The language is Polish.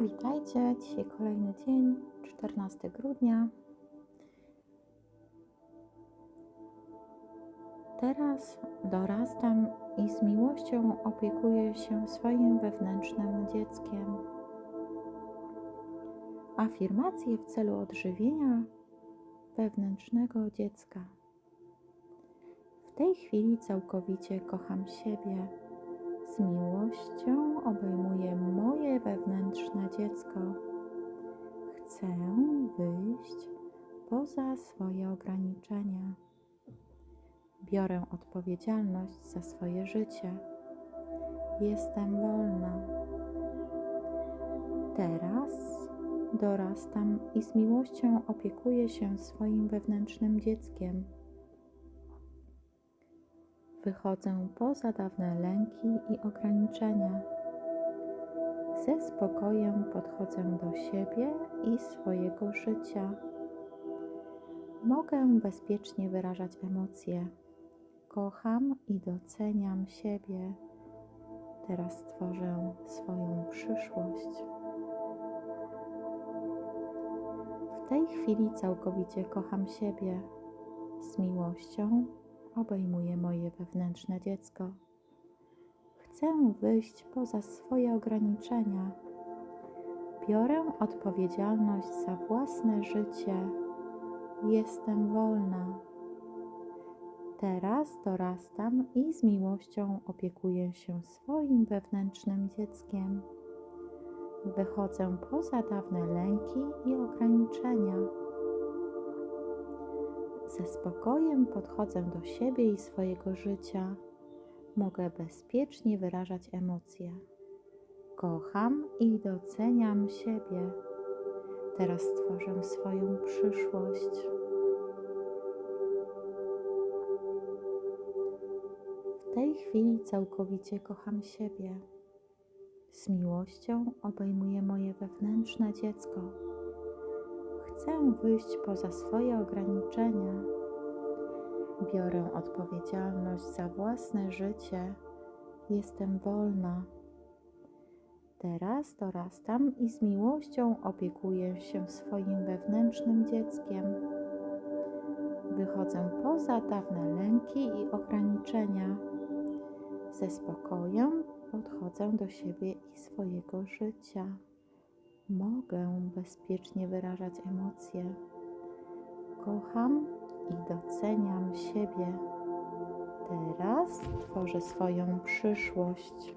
Witajcie, dzisiaj kolejny dzień, 14 grudnia. Teraz dorastam i z miłością opiekuję się swoim wewnętrznym dzieckiem. Afirmacje w celu odżywienia wewnętrznego dziecka. W tej chwili całkowicie kocham siebie. Z miłością obejmuję moje wewnętrzne dziecko. Chcę wyjść poza swoje ograniczenia. Biorę odpowiedzialność za swoje życie. Jestem wolna. Teraz dorastam i z miłością opiekuję się swoim wewnętrznym dzieckiem. Wychodzę poza dawne lęki i ograniczenia. Ze spokojem podchodzę do siebie i swojego życia. Mogę bezpiecznie wyrażać emocje. Kocham i doceniam siebie. Teraz tworzę swoją przyszłość. W tej chwili całkowicie kocham siebie. Z miłością obejmuje moje wewnętrzne dziecko. Chcę wyjść poza swoje ograniczenia. Biorę odpowiedzialność za własne życie. Jestem wolna. Teraz dorastam i z miłością opiekuję się swoim wewnętrznym dzieckiem. Wychodzę poza dawne lęki i ograniczenia. Ze spokojem podchodzę do siebie i swojego życia. Mogę bezpiecznie wyrażać emocje. Kocham i doceniam siebie. Teraz stworzę swoją przyszłość. W tej chwili całkowicie kocham siebie. Z miłością obejmuję moje wewnętrzne dziecko. Chcę wyjść poza swoje ograniczenia. Biorę odpowiedzialność za własne życie. Jestem wolna. Teraz dorastam i z miłością opiekuję się swoim wewnętrznym dzieckiem. Wychodzę poza dawne lęki i ograniczenia. Ze spokojem podchodzę do siebie i swojego życia mogę bezpiecznie wyrażać emocje. Kocham i doceniam siebie. Teraz tworzę swoją przyszłość.